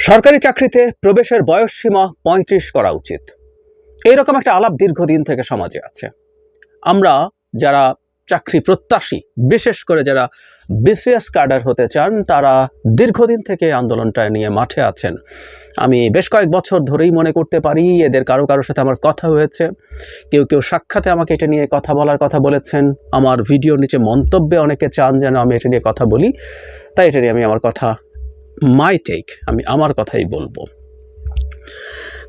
সরকারি চাকরিতে প্রবেশের বয়স সীমা পঁয়ত্রিশ করা উচিত। এইরকম একটা আলাপ দীর্ঘদিন থেকে সমাজে আছে। আমরা যারা চাকরি প্রত্যাশী, বিশেষ করে যারা বিসিএস কার্ডার হতে চান, তারা দীর্ঘদিন থেকে আন্দোলনটা নিয়ে মাঠে আছেন। আমি বেশ কয়েক বছর ধরেই মনে করতে পারি, এদের কারও কারোর সাথে আমার কথা হয়েছে। কেউ কেউ সাক্ষাতে আমাকে এটা নিয়ে কথা বলার কথা বলেছেন। আমার ভিডিওর নিচে মন্তব্যে অনেকে চান যেন আমি এটা নিয়ে কথা বলি। তাই এটা নিয়ে আমি আমার কথা মাই টেক আমি আমার কথাই বলব।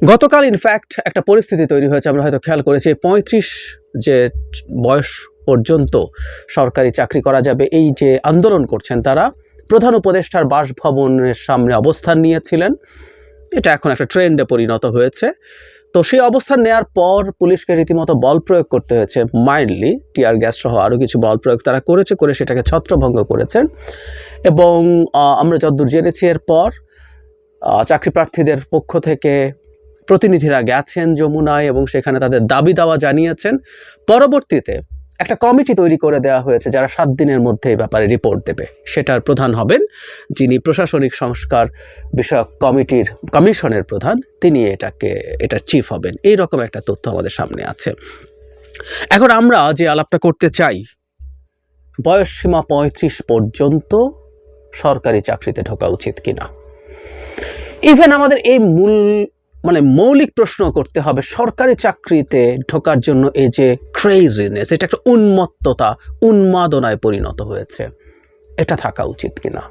গতকাল ইনফ্যাক্ট একটা পরিস্থিতি তৈরি হয়েছে, আমরা হয়তো খেয়াল করেছি পঁয়ত্রিশ যে বয়স পর্যন্ত সরকারি চাকরি করা যাবে, এই যে আন্দোলন করছেন তারা, প্রধান উপদেষ্টার বাসভবনের সামনে অবস্থান নিয়েছিলেন। এটা এখন একটা ট্রেন্ডে পরিণত হয়েছে। তো সেই অবস্থান নেওয়ার পর পুলিশকে রীতিমতো বল প্রয়োগ করতে হয়েছে মাইল্ডলি, টিয়ার গ্যাস সহ আরও কিছু বল প্রয়োগ তারা করেছে, করে সেটাকে ছত্রভঙ্গ করেছেন এবং আমরা যতদূর জেনেছি এরপর চাকরি প্রার্থীদের পক্ষ থেকে প্রতিনিধিরা গেছেন যমুনায় এবং সেখানে তাদের দাবি দাওয়া জানিয়েছেন। পরবর্তীতে একটা কমিটি তৈরি করে দেওয়া হয়েছে যারা সাত দিনের মধ্যে এই ব্যাপারে রিপোর্ট দেবে। সেটার প্রধান হবেন যিনি প্রশাসনিক সংস্কার বিষয়ক কমিটির কমিশনের প্রধান, তিনি এটাকে, এটা চিফ হবেন। এই রকম একটা তথ্য আমাদের সামনে আছে। এখন আমরা যে আলাপটা করতে চাই, বয়স সীমা পঁয়ত্রিশ পর্যন্ত সরকারি চাকরিতে ঢোকা উচিত কিনা? ইভেন আমাদের এই মূল মানে মৌলিক প্রশ্ন করতে হবে, সরকারি চাকরিতে ঢোকার জন্য এই যে ক্রেজিনেস এটা একটা উন্মত্ততা, উন্মাদনায় পরিণত হয়েছে। এটা থাকা উচিত কিনা?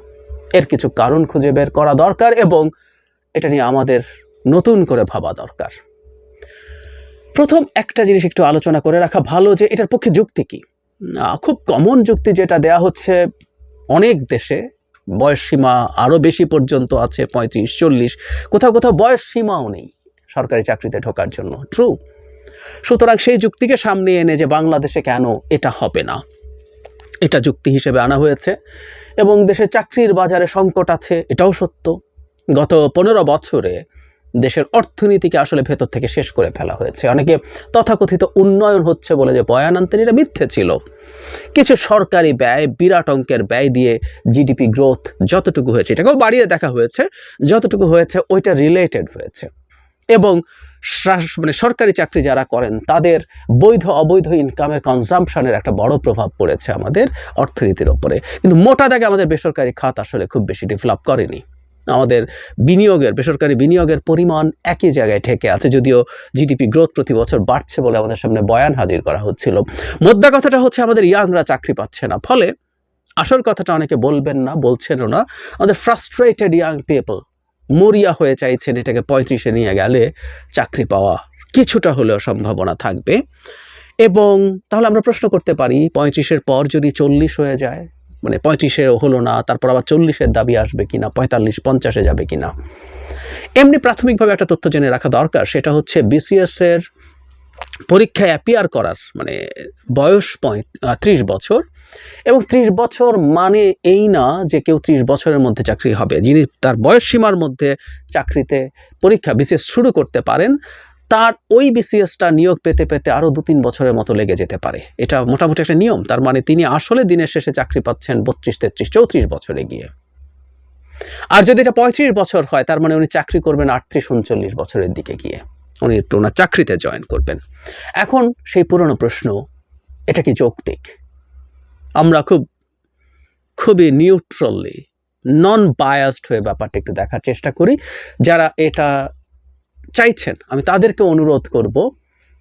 এর কিছু কারণ খুঁজে বের করা দরকার এবং এটা নিয়ে আমাদের নতুন করে ভাবা দরকার। প্রথম একটা জিনিস একটু আলোচনা করে রাখা ভালো যে এটার পক্ষে যুক্তি কি? খুব কমন যুক্তি যেটা দেয়া হচ্ছে অনেক দেশে বয়স সীমা আরও বেশি পর্যন্ত আছে, পঁয়ত্রিশ, চল্লিশ। কোথাও কোথাও বয়স সীমাও নেই সরকারি চাকরিতে ঢোকার জন্য। ট্রু সুতরাং সেই যুক্তিকে সামনে এনে যে বাংলাদেশে কেন এটা হবে না, এটা যুক্তি হিসেবে আনা হয়েছে এবং দেশে চাকরির বাজারে সংকট আছে, এটাও সত্য। গত পনেরো বছরে দেশের অর্থনীতিকে আসলে ভেতর থেকে শেষ করে ফেলা হয়েছে। অনেকে তথাকথিত উন্নয়ন হচ্ছে বলে যে বয়ান আনতেন, এটা মিথ্যে ছিল। কিছু সরকারি ব্যয়, বিরাট অঙ্কের ব্যয় দিয়ে জিডিপি গ্রোথ যতটুকু হয়েছে, এটাকেও বাড়িয়ে দেখা হয়েছে, যতটুকু হয়েছে ওইটা রিলেটেড হয়েছে। এবং মানে সরকারি চাকরি যারা করেন, তাদের বৈধ, অবৈধ ইনকামের কনজাম্পশনের একটা বড় প্রভাব পড়েছে আমাদের অর্থনীতির ওপরে। কিন্তু মোটা দাগে আমাদের বেসরকারি খাত আসলে খুব বেশি ডেভেলপ করেনি। আমাদের বিনিয়োগের, বেসরকারি বিনিয়োগের পরিমাণ একই জায়গায় ঠেকে আছে, যদিও জিডিপি গ্রোথ প্রতি বছর বাড়ছে বলে আমাদের সামনে বয়ান হাজির করা হচ্ছিল। মোদ্দা কথাটা হচ্ছে আমাদের ইয়াংরা চাকরি পাচ্ছে না, ফলে আসল কথাটা অনেকে বলবেন না, বলছেনও না। আমাদের ফ্রাস্ট্রেটেড ইয়াং পিপল মরিয়া হয়ে চাইছেন এটাকে পঁয়ত্রিশে নিয়ে গেলে চাকরি পাওয়া কিছুটা হলেও সম্ভাবনা থাকবে। এবং তাহলে আমরা প্রশ্ন করতে পারি, পঁয়ত্রিশের পর যদি চল্লিশ হয়ে যায় মানে পঁয়ত্রিশে হলো না, তারপর আবার চল্লিশের দাবি আসবে কিনা, পঁয়তাল্লিশ, পঞ্চাশে যাবে কিনা। এমনি প্রাথমিকভাবে একটা তথ্য জেনে রাখা দরকার, সেটা হচ্ছে বিসিএস এর পরীক্ষায় অ্যাপিয়ার করার মানে বয়স ত্রিশ বছর, এবং ত্রিশ বছর মানে এই না যে কেউ ত্রিশ বছরের মধ্যে চাকরি হবে। যিনি তার বয়স সীমার মধ্যে চাকরিতে পরীক্ষা বিসিএস শুরু করতে পারেন তার ওই বিসিএসটা নিয়োগ পেতে পেতে আরও দু তিন বছরের মতো লেগে যেতে পারে। এটা মোটামুটি একটা নিয়ম, তার মানে তিনি আসলে দিনের শেষে চাকরি পাচ্ছেন বত্রিশ, তেত্রিশ, চৌত্রিশ বছরে গিয়ে। আর যদি এটা পঁয়ত্রিশ বছর হয়, তার মানে উনি চাকরি করবেন আটত্রিশ, উনচল্লিশ বছরের দিকে গিয়ে। উনি একটু ওনার চাকরিতে জয়েন করবেন। এখন সেই পুরনো প্রশ্ন, এটা কি যৌক্তিক? আমরা খুব, খুবই নিউট্রালি নন বায়াসড হয়ে ব্যাপারটা একটু দেখার চেষ্টা করি। যারা এটা চাইছেন, আমি তাদেরকে অনুরোধ করব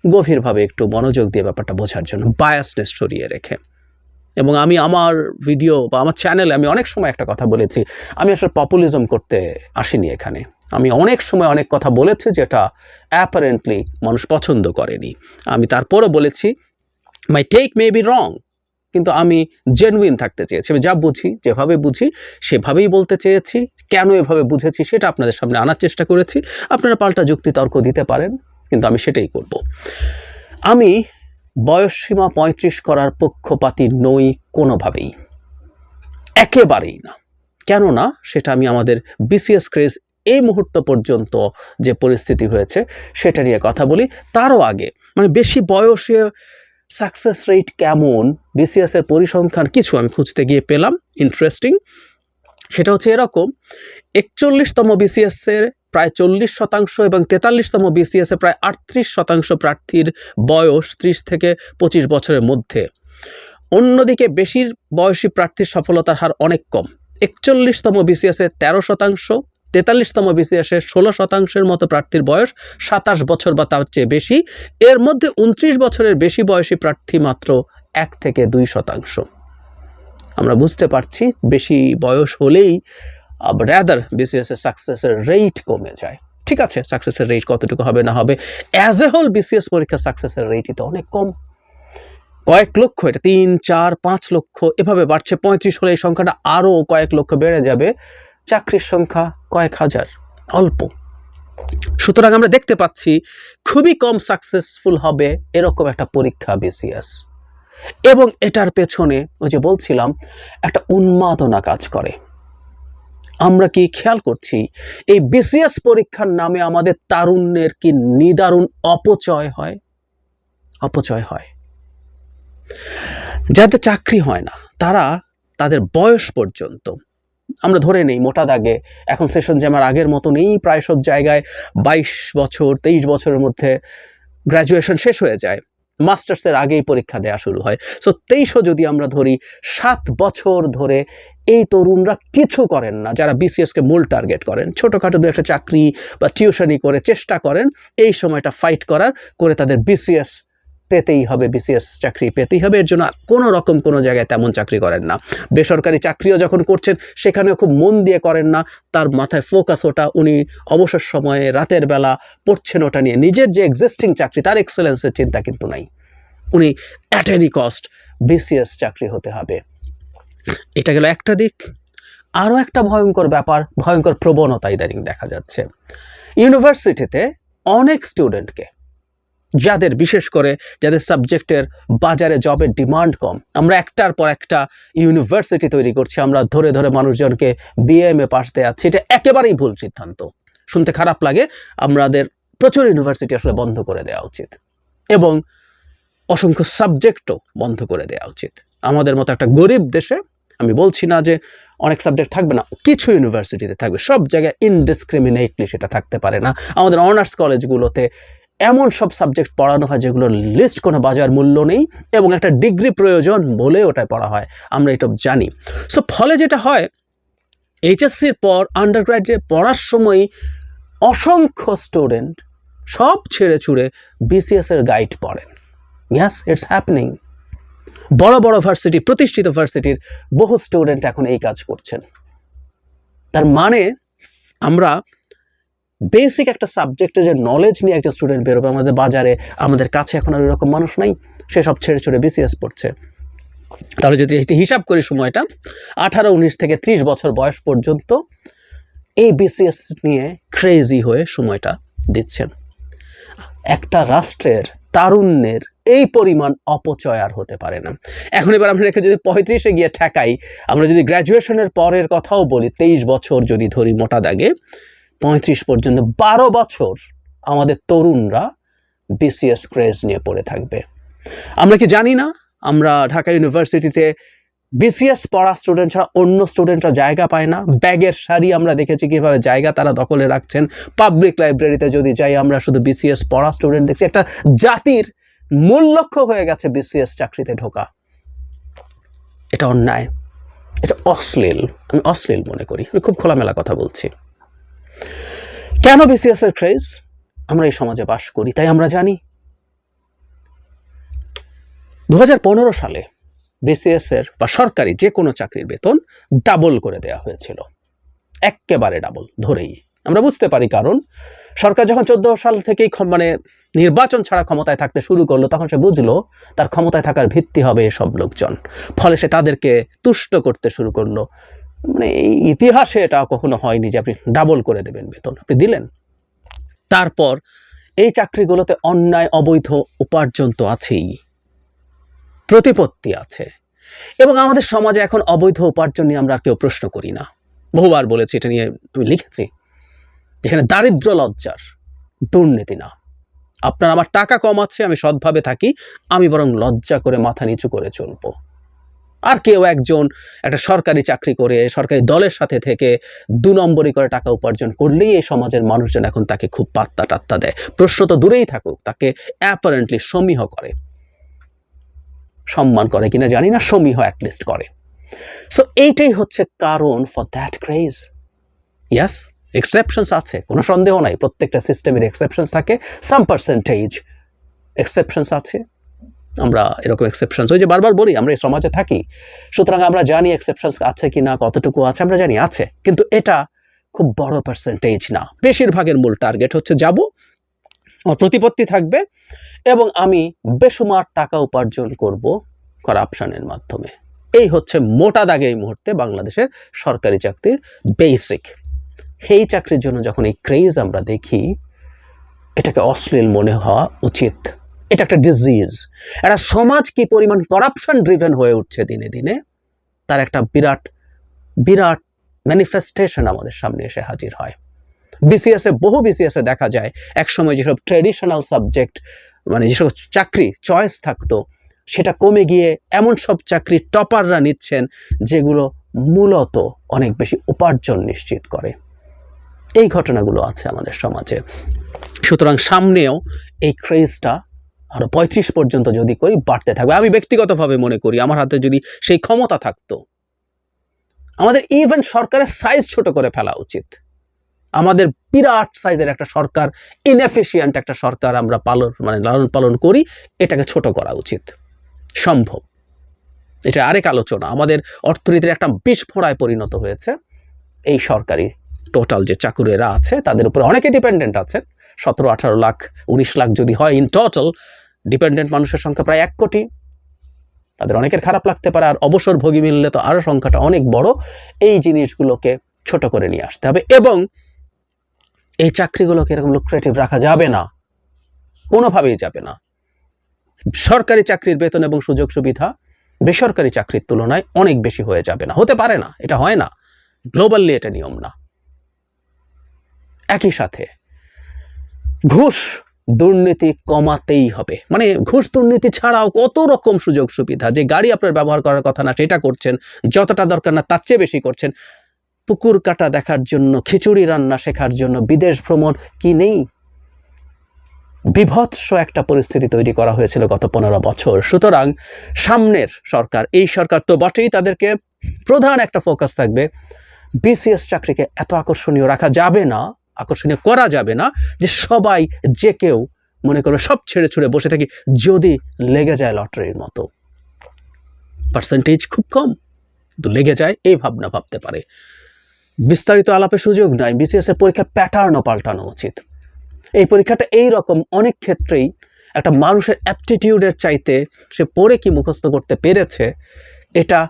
গভীরভাবে একটু মনোযোগ দিয়ে ব্যাপারটা বোঝার জন্য বায়াসনেস সরিয়ে রেখে। এবং আমি আমার ভিডিও বা আমার চ্যানেলে আমি অনেক সময় একটা কথা বলেছি, আমি আসলে পপুলিজম করতে আসিনি এখানে। আমি অনেক সময় অনেক কথা বলেছি যেটা অ্যাপারেন্টলি মানুষ পছন্দ করেনি। আমি তারপরও বলেছি মাই টেক মে বি রং কিন্তু আমি জেনুইন থাকতে চেয়েছি। আমি যা বুঝি, যেভাবে বুঝি, সেভাবেই বলতে চেয়েছি। কেন এভাবে বুঝেছি সেটা আপনাদের সামনে আনার চেষ্টা করেছি। আপনারা পাল্টা যুক্তি তর্ক দিতে পারেন, কিন্তু আমি সেটাই করব। আমি বয়সসীমা পঁয়ত্রিশ করার পক্ষপাতি নই কোনোভাবেই। একেবারেই না। কেন না সেটা আমি আমাদের বিসিএস ক্রেজ এই মুহূর্ত পর্যন্ত যে পরিস্থিতি হয়েছে, সেটা নিয়ে কথা বলি। তারও আগে মানে বেশি বয়সে সাকসেস রেট কেমন? বিসিএসের পরিসংখ্যান কিছু আমি খুঁজতে গিয়ে পেলাম ইন্টারেস্টিং সেটা হচ্ছে এরকম, একচল্লিশতম বিসিএসের প্রায় চল্লিশ শতাংশ এবং তেতাল্লিশতম বিসিএসে প্রায় আটত্রিশ শতাংশ প্রার্থীর বয়স ত্রিশ থেকে পঁচিশ বছরের মধ্যে। অন্যদিকে বেশির বয়সী প্রার্থীর সফলতার হার অনেক কম, একচল্লিশতম বিসিএসে তেরো শতাংশ তেতাল্লিশতম বিসিএসে ষোলো শতাংশের মতো প্রার্থীর বয়স সাতাশ বছর বা তার চেয়ে বেশি। এর মধ্যে উনত্রিশ বছরের বেশি বয়সী প্রার্থী মাত্র এক থেকে দুই শতাংশ। আমরা বুঝতে পারছি বেশি বয়স হলেই র্যাদার বিসিএস এর সাকসেসের রেট কমে যায়। ঠিক আছে সাকসেসের রেট কতটুকু হবে না হবে? অ্যাজ এ হোল বিসিএস পরীক্ষার সাকসেসের রেটই তো অনেক কম। কয়েক লক্ষ এটা তিন, চার, পাঁচ লক্ষ এভাবে বাড়ছে। পঁয়ত্রিশ হলে এই সংখ্যাটা আরও কয়েক লক্ষ বেড়ে যাবে। চাকরির সংখ্যা কয়েক হাজার। অল্প। সুতরাং আমরা দেখতে পাচ্ছি খুবই কম সাকসেসফুল হবে এরকম একটা পরীক্ষা বিসিএস এবং এটার পেছনে ওই যে বলছিলাম, একটা উন্মাদনা কাজ করে। আমরা কি খেয়াল করছি, এই বিসিএস পরীক্ষার নামে আমাদের তারুণ্যের কি নিদারুণ অপচয় হয়? অপচয় হয়। যাদের চাকরি হয় না, তারা তাদের বয়স পর্যন্ত আমরা ধরে নেই মোটা দাগে। এখন সেশন যে আমার আগের মতো নেই প্রায় সব জায়গায় বাইশ বছর, তেইশ বছরের মধ্যে গ্র্যাজুয়েশন শেষ হয়ে যায়। মাস্টার্সের আগেই পরীক্ষা দেওয়া শুরু হয়। সো তেইশও যদি আমরা ধরি, সাত বছর ধরে এই তরুণরা কিছু করেন না। যারা বিসিএসকে মূল টার্গেট করেন, ছোটোখাটো দু একটা চাকরি বা টিউশনি করে চেষ্টা করেন, এই সময়টা ফাইট করার, করে তাদের বিসিএস পেতেই হবে বিসিএস চাকরি পেতেই হবে। এর জন্য কোনো রকম কোনো জায়গায় তেমন চাকরি করেন না। বেসরকারি চাকরিও যখন করছেন, সেখানেও খুব মন দিয়ে করেন না। তার মাথায় ফোকাস ওটা, উনি অবসর সময়ে রাতের বেলা পড়ছেন ওটা নিয়ে। নিজের যে এক্সিস্টিং চাকরি, তার এক্সেলেন্সের চিন্তা কিন্তু নাই। উনি অ্যাট এনি কস্ট বিসিএস চাকরি হতে হবে। এটা গেল একটা দিক। আরও একটা ভয়ঙ্কর ব্যাপার, ভয়ঙ্কর প্রবণতা ইদানিং দেখা যাচ্ছে। ইউনিভার্সিটিতে অনেক স্টুডেন্টকে যাদের বিশেষ করে যাদের সাবজেক্টের বাজারে জবের ডিমান্ড কম। আমরা একটার পর একটা ইউনিভার্সিটি তৈরি করছি, আমরা ধরে ধরে মানুষজনকে বিএমএ পাস দেওয়াচ্ছি এটা একেবারেই ভুল সিদ্ধান্ত। শুনতে খারাপ লাগে, আমাদের প্রচুর ইউনিভার্সিটি আসলে বন্ধ করে দেওয়া উচিত। এবং অসংখ্য সাবজেক্টও বন্ধ করে দেওয়া উচিত। আমাদের মতো একটা গরিব দেশে, আমি বলছি না যে অনেক সাবজেক্ট থাকবে না, কিছু ইউনিভার্সিটিতে থাকবে, সব জায়গায় ইনডিসক্রিমিনেটলি সেটা থাকতে পারে না। আমাদের অনার্স কলেজগুলোতে এমন সব সাবজেক্ট পড়ানো হয় যেগুলোর লিস্ট কোনো বাজার মূল্য নেই এবং একটা ডিগ্রি প্রয়োজন বলে ওটায় পড়া হয়, আমরা এটা জানি। সো ফলে যেটা হয় এইচএসসির পর আন্ডার গ্র্যাজুয়েট পড়ার সময় অসংখ্য স্টুডেন্ট সব ছেড়ে ছুড়ে বিসিএসের গাইড পড়েন। ইয়াস ইটস হ্যাপনিং বড় বড় ভার্সিটি প্রতিষ্ঠিত ভার্সিটির বহু স্টুডেন্ট এখন এই কাজ করছেন। তার মানে আমরা বেসিক একটা সাবজেক্টে যে নলেজ নিয়ে একটা স্টুডেন্ট বেরোবে আমাদের বাজারে, আমাদের কাছে এখন আর এরকম মানুষ নাই, সে সব ছেড়ে ছেড়ে বিসিএস পড়ছে। তাহলে যদি এটি হিসাব করি সময়টা, আঠারো, উনিশ থেকে ত্রিশ বছর বয়স পর্যন্ত এই বিসিএস নিয়ে ক্রেজি হয়ে সময়টা দিচ্ছেন একটা রাষ্ট্রের তারুণ্যের এই পরিমাণ অপচয় আর হতে পারে না। এখন এবার আমরা রেখে যদি পঁয়ত্রিশে গিয়ে ঠেকাই, আমরা যদি গ্র্যাজুয়েশনের পরের কথাও বলি, তেইশ বছর যদি ধরি মোটা দাগে পঁয়ত্রিশ পর্যন্ত বারো বছর আমাদের তরুণরা বিসিএস ক্রেজ নিয়ে পড়ে থাকবে। আমরা কি জানি না? আমরা ঢাকা ইউনিভার্সিটিতে বিসিএস পড়া স্টুডেন্ট ছাড়া অন্য স্টুডেন্টরা জায়গা পায় না। ব্যাগের সারি আমরা দেখেছি কীভাবে জায়গা তারা দখলে রাখছেন। পাবলিক লাইব্রেরিতে যদি যাই, আমরা শুধু বিসিএস পড়া স্টুডেন্ট দেখছি। একটা জাতির মূল লক্ষ্য হয়ে গেছে বিসিএস চাকরিতে ঢোকা। এটা অন্যায়। এটা অশ্লীল। আমি অশ্লীল মনে করি। আমি খুব খোলামেলা কথা বলছি। কেন বিসিএস এর ক্রেজ আমরা এই সমাজে বাস করি, তাই আমরা জানি। দু হাজার পনেরো সালে বিসিএস এর বা সরকারি যে কোনো চাকরির বেতন ডাবল করে দেওয়া হয়েছিল। একেবারে ডাবল ধরেই। আমরা বুঝতে পারি কারণ, সরকার যখন চোদ্দ সাল থেকেই মানে নির্বাচন ছাড়া ক্ষমতায় থাকতে শুরু করল, তখন সে বুঝলো তার ক্ষমতায় থাকার ভিত্তি হবে এসব লোকজন। ফলে সে তাদেরকে তুষ্ট করতে শুরু করল। মানে এই ইতিহাসে এটা কখনো হয়নি যে আপনি ডাবল করে দেবেন বেতন। আপনি দিলেন। তারপর এই চাকরিগুলোতে অন্যায়, অবৈধ উপার্জন তো আছেই। প্রতিপত্তি আছে। এবং আমাদের সমাজে এখন অবৈধ উপার্জন নিয়ে আমরা কেউ প্রশ্ন করি না। বহুবার বলেছি, এটা নিয়ে আমি লিখেছি, যেখানে দারিদ্র লজ্জার দুর্নীতি না। আপনার আমার টাকা কম আছে, আমি সৎভাবে থাকি, আমি বরং লজ্জা করে মাথা নিচু করে চলবো। আর কেউ একজন একটা সরকারি চাকরি করে, সরকারি দলের সাথে থেকে দু নম্বরই করে টাকা উপার্জন করলেই এই সমাজের মানুষজন এখন তাকে খুব পাত্তা টাত্তা দেয়। প্রশ্ন তো দূরেই থাকুক, তাকে অ্যাপারেন্টলি সমীহ করে। সম্মান করে কিনা জানি না, সমীহ অ্যাটলিস্ট করে। সো এইটাই হচ্ছে কারণ for that craze has exceptions আছে, কোনো সন্দেহ নাই, প্রত্যেকটা সিস্টেমের এক্সেপশনস থাকে সাম পার্সেন্টেজ এক্সেপশনস আছে। আমরা এরকম এক্সেপশনস ওই যে বারবার বলি, আমরা এই সমাজে থাকি। সুতরাং আমরা জানি এক্সেপশনস আছে কি না, কতটুকু আছে, আমরা জানি আছে, কিন্তু এটা খুব বড় পার্সেন্টেজ না। বেশিরভাগের মূল টার্গেট হচ্ছে যাব, আমার প্রতিপত্তি থাকবে, এবং আমি বেসুমার টাকা উপার্জন করব করাপশনের মাধ্যমে। এই হচ্ছে মোটা দাগে এই মুহূর্তে বাংলাদেশের সরকারি চাকরির বেসিক এই চাকরির জন্য যখন এই ক্রেজ আমরা দেখি, এটাকে অশ্লীল মনে হওয়া উচিত। এটা একটা ডিজিজ একটা সমাজ কি পরিমাণ করাপশন ড্রিভেন হয়ে উঠছে দিনে দিনে? তার একটা বিরাট বিরাট ম্যানিফেস্টেশন আমাদের সামনে এসে হাজির হয়। বিসিএস বহু বিসিএস দেখা যায়, একসময় যেসব ট্রেডিশনাল সাবজেক্ট মানে যেসব চাকরি চয়েস থাকতো, সেটা কমে গিয়ে এমন সব চাকরি টপাররা নিচ্ছেন, যেগুলো মূলত অনেক বেশি উপার্জন নিশ্চিত করে। এই ঘটনাগুলো আছে আমাদের সমাজে। সুতরাং সামনেও এই ক্রেজটা আরও পঁয়ত্রিশ পর্যন্ত যদি করি, বাড়তে থাকবে। আমি ব্যক্তিগতভাবে মনে করি, আমার হাতে যদি সেই ক্ষমতা থাকতো, আমাদের ইভেন সরকারের সাইজ ছোট করে ফেলা উচিত। আমাদের বিরাট সাইজের একটা সরকার ইনএফিসিয়েন্ট একটা সরকার আমরা পালন মানে লালন পালন করি, এটাকে ছোট করা উচিত। সম্ভব। এটা আরেক আলোচনা। আমাদের অর্থনীতির একটা বিস্ফোরায় পরিণত হয়েছে। এই সরকারি টোটাল যে চাকুরেরা আছে, তাদের উপরে অনেকে ডিপেন্ডেন্ট আছেন। সতেরো আঠারো লাখ, উনিশ লাখ যদি হয় ইন টোটাল ডিপেন্ডেন্ট মানুষের সংখ্যা প্রায় এক কোটি। তাদের অনেকের খারাপ লাগতে পারে, আর অবসর অবসরভোগী মিললে তো আরও সংখ্যাটা অনেক বড়। এই জিনিসগুলোকে ছোট করে নিয়ে আসতে হবে এবং এই চাকরিগুলোকে এরকম লুক্রেটিভ রাখা যাবে না। কোনোভাবেই যাবে না। সরকারি চাকরির বেতন এবং সুযোগ সুবিধা বেসরকারি চাকরির তুলনায় অনেক বেশি হয়ে যাবে না। হতে পারে না, এটা হয় না। গ্লোবালি এটা নিয়ম না। একই সাথে ঘুষ দুর্নীতি কমাতেই হবে। মানে ঘুষ দুর্নীতি ছাড়াও কত রকম সুযোগ সুবিধা যে গাড়ি আপনার ব্যবহার করার কথা না, সেটা করছেন, যতটা দরকার না তার চেয়ে বেশি করছেন। পুকুর কাটা দেখার জন্য, খিচুড়ি রান্না শেখার জন্য, বিদেশ ভ্রমণ কি নেই? বিভৎস একটা পরিস্থিতি তৈরি করা হয়েছিল গত পনেরো বছর। সুতরাং সামনের সরকার, এই সরকার তো বটেই তাদেরকে প্রধান একটা ফোকাস থাকবে। বিসিএস চাকরিকে এত আকর্ষণীয় রাখা যাবে না। আকর্ষণীয় করা যাবে না যে সবাই যে কেউ, মনে করবে সব ছেড়ে ছুড়ে বসে থাকি যদি লেগে যায় লটারির মতো। পার্সেন্টেজ খুব কম, কিন্তু লেগে যায় এই ভাবনা ভাবতে পারে। বিস্তারিত আলাপের সুযোগ নাই বিসিএস এর পরীক্ষার প্যাটার্নও পাল্টানো উচিত। এই পরীক্ষাটা এই রকম অনেক ক্ষেত্রেই একটা মানুষের অ্যাপটিটিউডের চাইতে সে পড়ে কি মুখস্থ করতে পেরেছে, এটা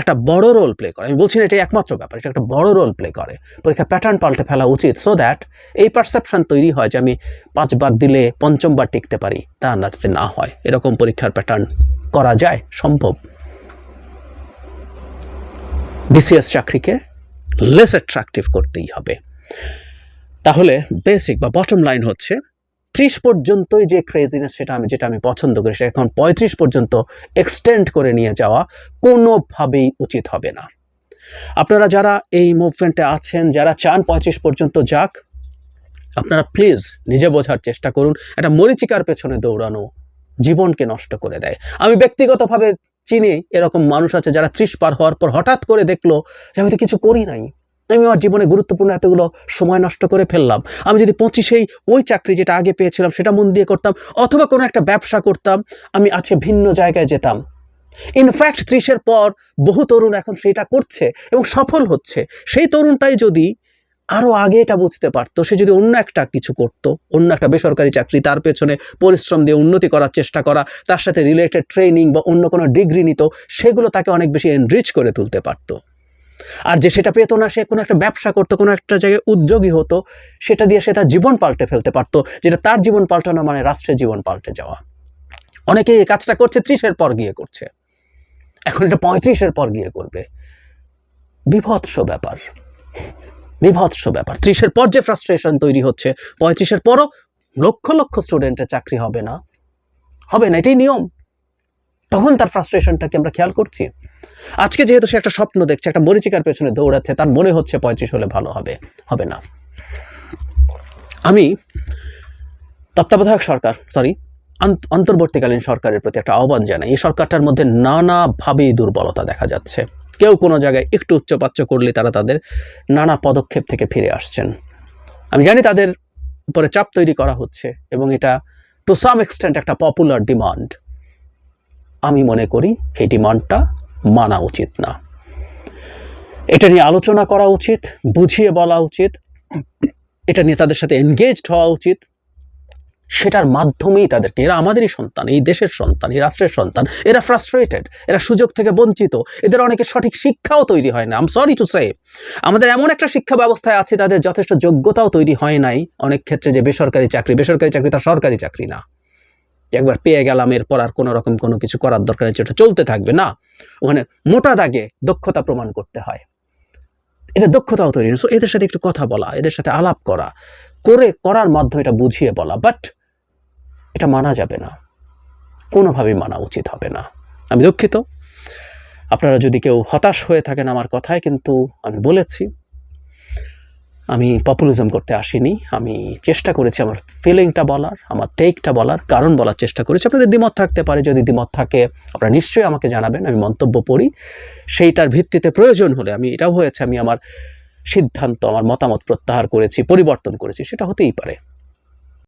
একটা বড় রোল প্লে করে। আমি বলছি না এটা একমাত্র ব্যাপার, এটা একটা বড় রোল প্লে করে। পরীক্ষা প্যাটার্ন পাল্টে ফেলা উচিত সো দ্যাট এই পারসেপশন তৈরি হয় যে আমি পাঁচবার দিলে পঞ্চমবার টিকতে পারি, তা না, যাতে না হয়। এরকম পরীক্ষার প্যাটার্ন করা যায়, সম্ভব। বিসিএস চাকরিকে লেস অ্যাট্রাকটিভ করতেই হবে। তাহলে বেসিক বা বটম লাইন হচ্ছে ত্রিশ পর্যন্তই যে ক্রেজিনেস সেটা আমি যেটা আমি পছন্দ করি, সেটা এখন পঁয়ত্রিশ পর্যন্ত এক্সটেন্ড করে নিয়ে যাওয়া কোনোভাবেই উচিত হবে না। আপনারা যারা এই মুভমেন্টে আছেন, যারা চান পঁয়ত্রিশ পর্যন্ত যাক, আপনারা প্লিজ নিজে বোঝার চেষ্টা করুন। একটা মরিচিকার পেছনে দৌড়ানো জীবনকে নষ্ট করে দেয়। আমি ব্যক্তিগতভাবে চিনি এরকম মানুষ আছে যারা ত্রিশ পার হওয়ার পর হঠাৎ করে দেখল যে আমি তো কিছু করি নাই। আমি আমার জীবনে গুরুত্বপূর্ণ এতগুলো সময় নষ্ট করে ফেললাম। আমি যদি পঁচিশেই ওই চাকরি যেটা আগে পেয়েছিলাম সেটা মন দিয়ে করতাম, অথবা কোনো একটা ব্যবসা করতাম, আমি আজকে ভিন্ন জায়গায় যেতাম। ইনফ্যাক্ট ত্রিশের পর বহু তরুণ এখন সেটা করছে এবং সফল হচ্ছে। সেই তরুণটাই যদি আরও আগে এটা বুঝতে পারতো, সে যদি অন্য একটা কিছু করত, অন্য একটা বেসরকারি চাকরি, তার পেছনে পরিশ্রম দিয়ে উন্নতি করার চেষ্টা করা, তার সাথে রিলেটেড ট্রেনিং বা অন্য কোনো ডিগ্রি নিত, সেগুলো তাকে অনেক বেশি এনরিচ করে তুলতে পারতো। আর যে সেটা পেতো না, সে কোনো একটা ব্যবসা করতো, কোনো একটা জায়গায় উদ্যোগী হতো, সেটা দিয়ে সে তার জীবন পাল্টে ফেলতে পারতো, যেটা তার জীবন পাল্টানো মানে রাষ্ট্রের জীবন পাল্টে যাওয়া। অনেকে এই কাজটা করছে, ত্রিশের পর গিয়ে করছে। এখন এটা পঁয়ত্রিশের পর গিয়ে করবে। বিভৎস ব্যাপার। বিভৎস ব্যাপার। ত্রিশের পর যে ফ্রাস্ট্রেশন তৈরি হচ্ছে, পঁয়ত্রিশের পরও লক্ষ লক্ষ স্টুডেন্টের চাকরি হবে না। হবে না, এটাই নিয়ম। তখন তার ফ্রাস্ট্রেশনটাকে আমরা খেয়াল করছি। আজকে যেহেতু সে একটা স্বপ্ন দেখছে, একটা মরিচিকার পেছনে দৌড়াচ্ছে, তার মনে হচ্ছে পঁয়ত্রিশ হলে ভালো হবে হবে না। আমি তত্ত্বাবধায়ক সরকার সরি অন্তর্বর্তীকালীন সরকারের প্রতি একটা আহ্বান জানাই। এই সরকারটার মধ্যে নানাভাবেই দুর্বলতা দেখা যাচ্ছে। কেউ কোনো জায়গায় একটু উচ্চপাচ্য করলে তারা তাদের নানা পদক্ষেপ থেকে ফিরে আসছেন। আমি জানি তাদের উপরে চাপ তৈরি করা হচ্ছে এবং এটা টু সাম এক্সটেন্ট একটা পপুলার ডিমান্ড আমি মনে করি এই ডিমান্ডটা মানা উচিত না। এটা নিয়ে আলোচনা করা উচিত, বুঝিয়ে বলা উচিত, এটা নিয়ে তাদের সাথে এনগেজড হওয়া উচিত। সেটার মাধ্যমেই তাদেরকে, এরা আমাদেরই সন্তান, এই দেশের সন্তান, এই রাষ্ট্রের সন্তান, এরা ফ্রাস্ট্রেটেড এরা সুযোগ থেকে বঞ্চিত, এদের অনেকে সঠিক শিক্ষাও তৈরি হয় না আম সরি টু সে আমাদের এমন একটা শিক্ষা ব্যবস্থায় আছে, তাদের যথেষ্ট যোগ্যতাও তৈরি হয় নাই, অনেক ক্ষেত্রে যে বেসরকারি চাকরি বেসরকারি চাকরি তার সরকারি চাকরি না। একবার পেয়ে গেলাম, এরপর আর কোনো রকম কোনো কিছু করার দরকার নেই, যেটা চলতে থাকবে। না, ওখানে মোটা দাগে দক্ষতা প্রমাণ করতে হয়। এদের দক্ষতাও তৈরি সো এদের সাথে একটু কথা বলা, এদের সাথে আলাপ করা, করে, করার মাধ্যমে এটা বুঝিয়ে বলা। বাট এটা মানা যাবে না। কোনোভাবেই মানা উচিত হবে না। আমি দুঃখিত। আপনারা যদি কেউ হতাশ হয়ে থাকেন আমার কথায়, কিন্তু আমি বলেছি আমি পপুলিজম করতে আসিনি, আমি চেষ্টা করেছি আমার ফিলিংটা বলার, আমার টেকটা বলার, কারণ বলার চেষ্টা করেছি। আপনাদের দ্বিমত থাকতে পারে, যদি দ্বিমত থাকে, আপনারা নিশ্চয়ই আমাকে জানাবেন, আমি মন্তব্য পড়ি। সেইটার ভিত্তিতে প্রয়োজন হলে আমি, এটাও হয়েছে, আমি আমার সিদ্ধান্ত, আমার মতামত প্রত্যাহার করেছি, পরিবর্তন করেছি, সেটা হতেই পারে।